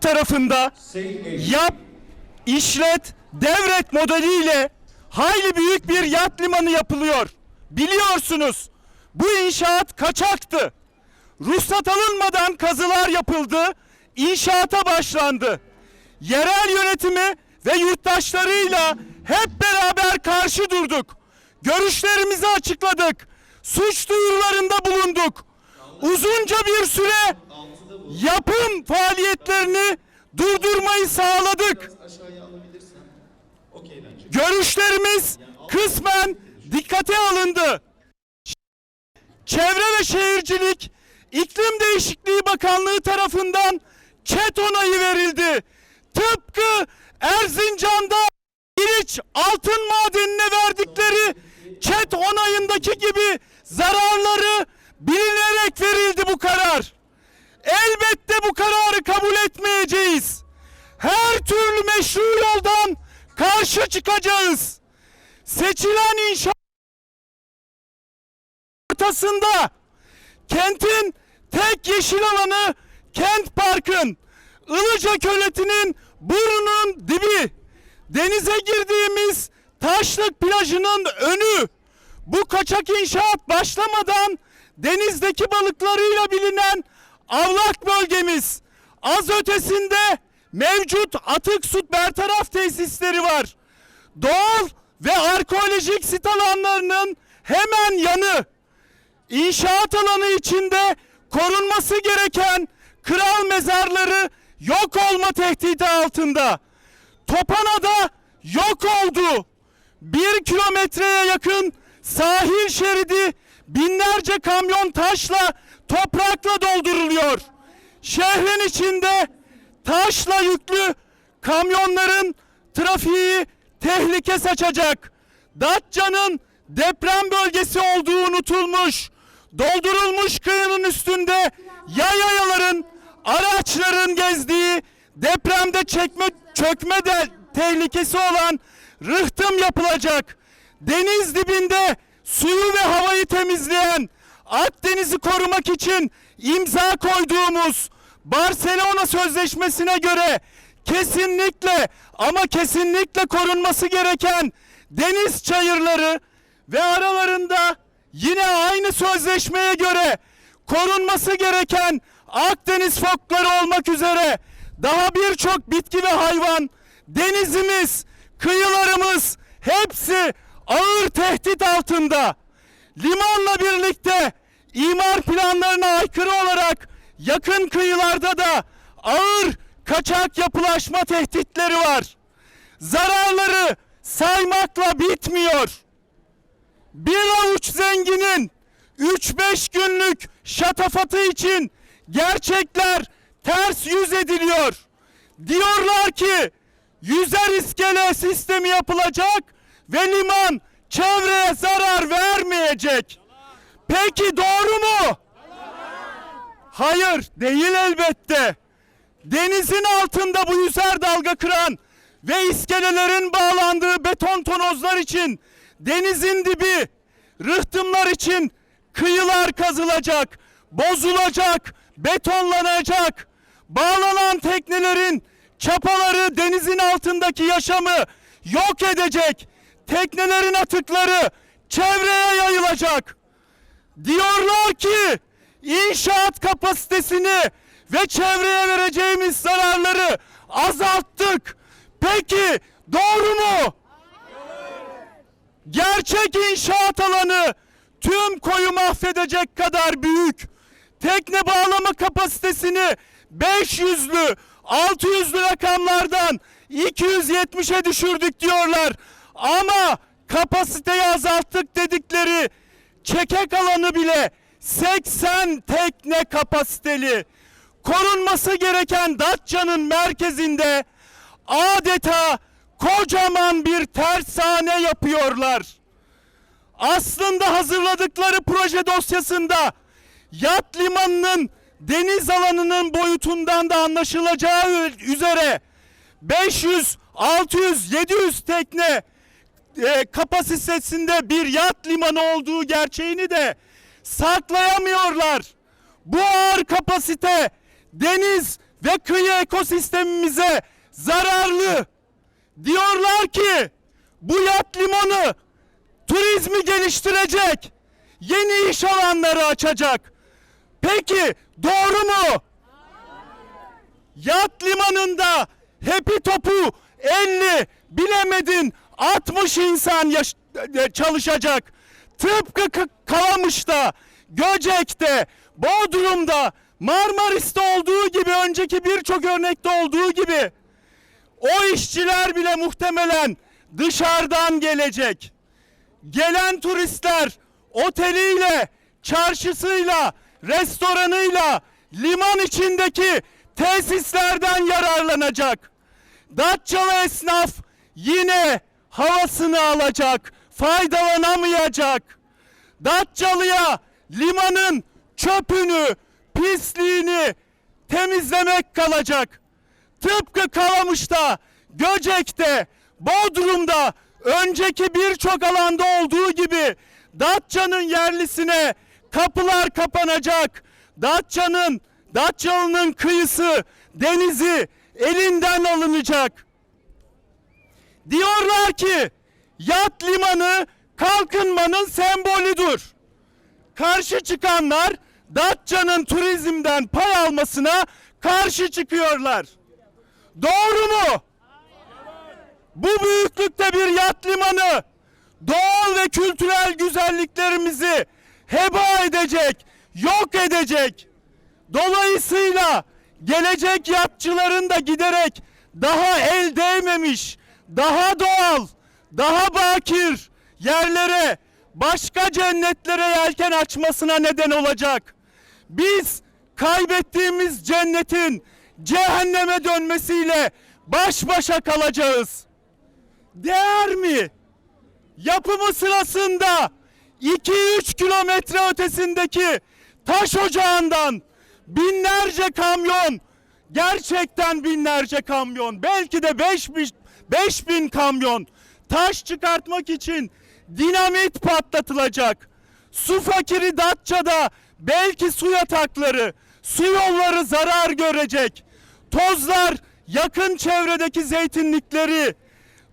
tarafında yap, işlet, devret modeliyle hayli büyük bir yat limanı yapılıyor. Biliyorsunuz bu inşaat kaçaktı. Ruhsat alınmadan kazılar yapıldı, inşaata başlandı. Yerel yönetimi ve yurttaşlarıyla hep beraber karşı durduk. Görüşlerimizi açıkladık. Suç duyurularında bulunduk. Uzunca bir süre yapım faaliyetlerini durdurmayı sağladık. Görüşlerimiz kısmen dikkate alındı. Çevre ve Şehircilik İklim Değişikliği Bakanlığı tarafından çet onayı verildi. Tıpkı Erzincan'da İliç altın madenine verdikleri çet onayındaki gibi zararları bilinerek verildi bu karar. Elbette bu kararı kabul etmeyeceğiz. Her türlü meşru yoldan karşı çıkacağız. Seçilen inşaat ortasında kentin tek yeşil alanı kent parkın Ilıca Köleti'nin burnunun dibi denize girdiğimiz taşlık plajının önü bu kaçak inşaat başlamadan denizdeki balıklarıyla bilinen avlak bölgemiz az ötesinde mevcut atık su bertaraf tesisleri var. Doğal ve arkeolojik sit alanlarının hemen yanı İnşaat alanı içinde korunması gereken kral mezarları yok olma tehdidi altında. Topana'da yok oldu. Bir kilometreye yakın sahil şeridi binlerce kamyon taşla toprakla dolduruluyor. Şehrin içinde taşla yüklü kamyonların trafiği tehlike saçacak. Datça'nın deprem bölgesi olduğu unutulmuş. Doldurulmuş kıyının üstünde yayayaların, araçların gezdiği depremde çekme, çökme de tehlikesi olan rıhtım yapılacak. Deniz dibinde suyu ve havayı temizleyen Akdeniz'i korumak için imza koyduğumuz Barcelona Sözleşmesi'ne göre kesinlikle ama kesinlikle korunması gereken deniz çayırları ve aralarında yine aynı sözleşmeye göre korunması gereken Akdeniz fokları olmak üzere daha birçok bitki ve hayvan, denizimiz, kıyılarımız hepsi ağır tehdit altında. Limanla birlikte imar planlarına aykırı olarak yakın kıyılarda da ağır kaçak yapılaşma tehditleri var. Zararları saymakla bitmiyor. Bir avuç zenginin 3-5 günlük şatafatı için gerçekler ters yüz ediliyor. Diyorlar ki yüzer iskele sistemi yapılacak ve liman çevreye zarar vermeyecek. Peki doğru mu? Hayır değil elbette. Denizin altında bu yüzer dalga kıran ve iskelelerin bağlandığı beton tonozlar için denizin dibi, rıhtımlar için kıyılar kazılacak, bozulacak, betonlanacak. Bağlanan teknelerin çapaları denizin altındaki yaşamı yok edecek. Teknelerin atıkları çevreye yayılacak. Diyorlar ki inşaat kapasitesini ve çevreye vereceğimiz zararları azalttık. Peki doğru mu? Gerçek inşaat alanı tüm koyu mahvedecek kadar büyük. Tekne bağlama kapasitesini 500'lü, 600'lü rakamlardan 270'e düşürdük diyorlar. Ama kapasiteyi azalttık dedikleri çekek alanı bile 80 tekne kapasiteli. Korunması gereken Datça'nın merkezinde adeta kocaman bir tersane yapıyorlar. Aslında hazırladıkları proje dosyasında yat limanının deniz alanının boyutundan da anlaşılacağı üzere 500, 600, 700 tekne e, kapasitesinde bir yat limanı olduğu gerçeğini de saklayamıyorlar. Bu ağır kapasite deniz ve kıyı ekosistemimize zararlı. Diyorlar ki bu yat limanı turizmi geliştirecek, yeni iş alanları açacak. Peki doğru mu? Yat limanında hepi topu 50 bilemedin 60 insan e, çalışacak. Tıpkı Kalamış'ta, Göcek'te, Bodrum'da, Marmaris'te olduğu gibi önceki birçok örnekte olduğu gibi o işçiler bile muhtemelen dışarıdan gelecek. Gelen turistler oteliyle, çarşısıyla, restoranıyla, liman içindeki tesislerden yararlanacak. Datçalı esnaf yine havasını alacak, faydalanamayacak. Datçalı'ya limanın çöpünü, pisliğini temizlemek kalacak. Tıpkı Kalamış'ta, Göcek'te, Bodrum'da önceki birçok alanda olduğu gibi Datça'nın yerlisine kapılar kapanacak. Datça'nın, Datçalı'nın kıyısı, denizi elinden alınacak. Diyorlar ki yat limanı kalkınmanın sembolüdür. Karşı çıkanlar Datça'nın turizmden pay almasına karşı çıkıyorlar. Doğru mu? Bu büyüklükte bir yat limanı doğal ve kültürel güzelliklerimizi heba edecek, yok edecek. Dolayısıyla gelecek yatçıların da giderek daha el değmemiş, daha doğal, daha bakir yerlere, başka cennetlere yelken açmasına neden olacak. Biz kaybettiğimiz cennetin cehenneme dönmesiyle baş başa kalacağız. Değer mi? Yapımı sırasında 2-3 kilometre ötesindeki taş ocağından binlerce kamyon, gerçekten binlerce kamyon, belki de 5000 5000 kamyon taş çıkartmak için dinamit patlatılacak. Su fakiri Datça'da belki su yatakları, su yolları zarar görecek. Tozlar yakın çevredeki zeytinlikleri,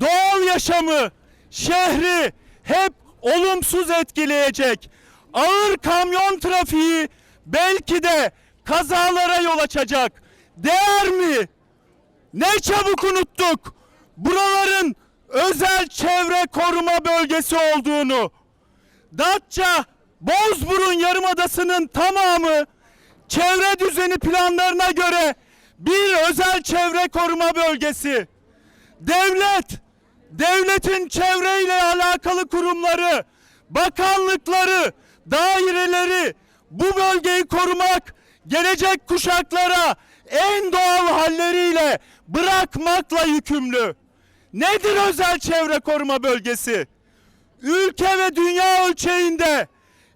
doğal yaşamı, şehri hep olumsuz etkileyecek. Ağır kamyon trafiği belki de kazalara yol açacak. Değer mi? Ne çabuk unuttuk. Buraların özel çevre koruma bölgesi olduğunu. Datça, Bozburun Yarımadası'nın tamamı çevre düzeni planlarına göre bir özel çevre koruma bölgesi. Devlet, devletin çevreyle alakalı kurumları, bakanlıkları, daireleri bu bölgeyi korumak, gelecek kuşaklara en doğal halleriyle bırakmakla yükümlü. Nedir özel çevre koruma bölgesi? Ülke ve dünya ölçeğinde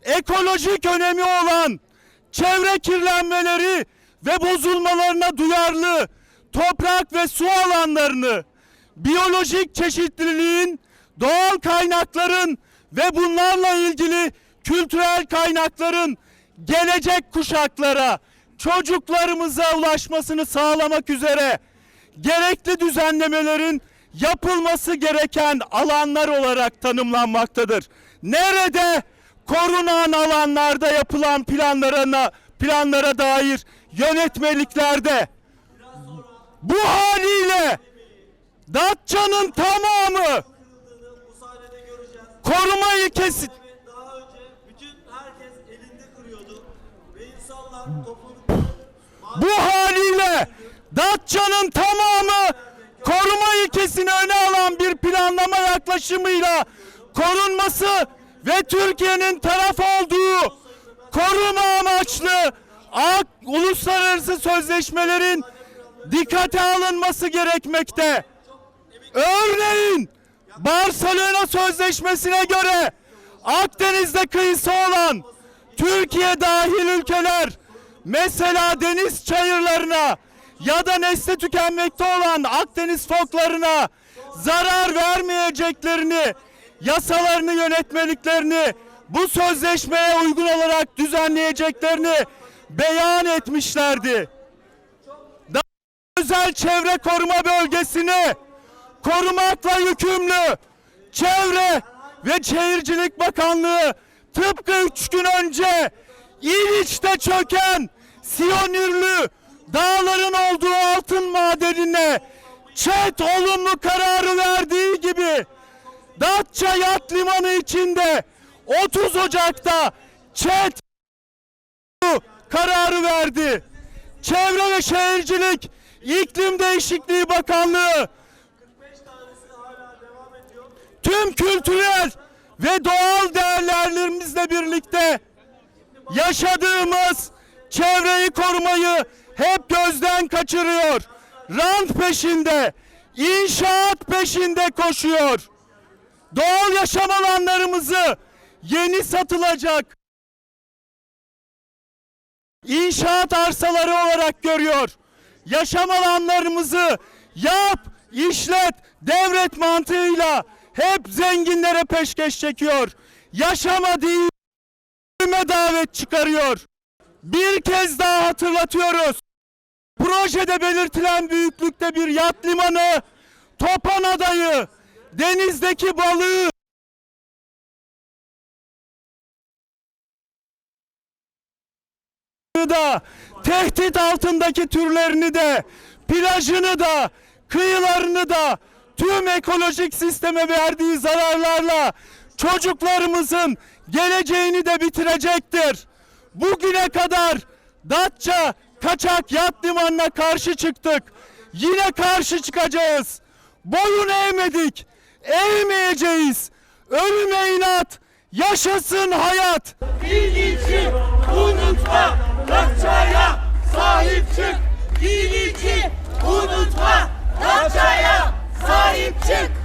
ekolojik önemi olan çevre kirlenmeleri ve bozulmalarına duyarlı toprak ve su alanlarını, biyolojik çeşitliliğin, doğal kaynakların ve bunlarla ilgili kültürel kaynakların gelecek kuşaklara, çocuklarımıza ulaşmasını sağlamak üzere gerekli düzenlemelerin yapılması gereken alanlar olarak tanımlanmaktadır. Nerede korunan alanlarda yapılan planlarına planlara dair yönetmeliklerde bu haliyle Datça'nın tamamı kırıldığını bu sahnede göreceğiz. koruma ilkesi Ve daha önce bütün herkes elinde kırıyordu. Ve insanlar topladıkları bu haliyle Datça'nın tamamı ilkesini öne alan bir planlama yaklaşımıyla korunması ve Türkiye'nin taraf olduğu koruma amaçlı ak- uluslararası sözleşmelerin dikkate alınması gerekmekte. Örneğin Barcelona Sözleşmesi'ne göre Akdeniz'de kıyısı olan Türkiye dahil ülkeler mesela deniz çayırlarına ya da nesli tükenmekte olan Akdeniz foklarına zarar vermeyeceklerini, yasalarını, yönetmeliklerini bu sözleşmeye uygun olarak düzenleyeceklerini beyan etmişlerdi. özel çevre koruma bölgesini korumakla yükümlü Çevre ve Şehircilik Bakanlığı tıpkı üç gün önce İliç'te çöken Siyonürlü dağların olduğu altın madenine çet olumlu kararı verdiği gibi Datça Yat Limanı içinde 30 Ocak'ta çet kararı verdi. Çevre ve Şehircilik İklim Değişikliği Bakanlığı 45 tanesi hala devam ediyor. tüm kültürel ve doğal değerlerimizle birlikte yaşadığımız çevreyi korumayı hep gözden kaçırıyor. Rant peşinde, inşaat peşinde koşuyor. Doğal yaşam alanlarımızı yeni satılacak inşaat arsaları olarak görüyor. Yaşam alanlarımızı yap, işlet, devret mantığıyla hep zenginlere peşkeş çekiyor. Yaşama değil, davet çıkarıyor. Bir kez daha hatırlatıyoruz. Projede belirtilen büyüklükte bir yat limanı, Topan adayı, denizdeki balığı, da tehdit altındaki türlerini de plajını da kıyılarını da tüm ekolojik sisteme verdiği zararlarla çocuklarımızın geleceğini de bitirecektir. Bugüne kadar Datça kaçak yat limanına karşı çıktık. Yine karşı çıkacağız. Boyun eğmedik. Eğmeyeceğiz. Ölüme inat. Yaşasın hayat. İlgici unutma, Datça'ya sahip çık. İlgici unutma, Datça'ya sahip çık.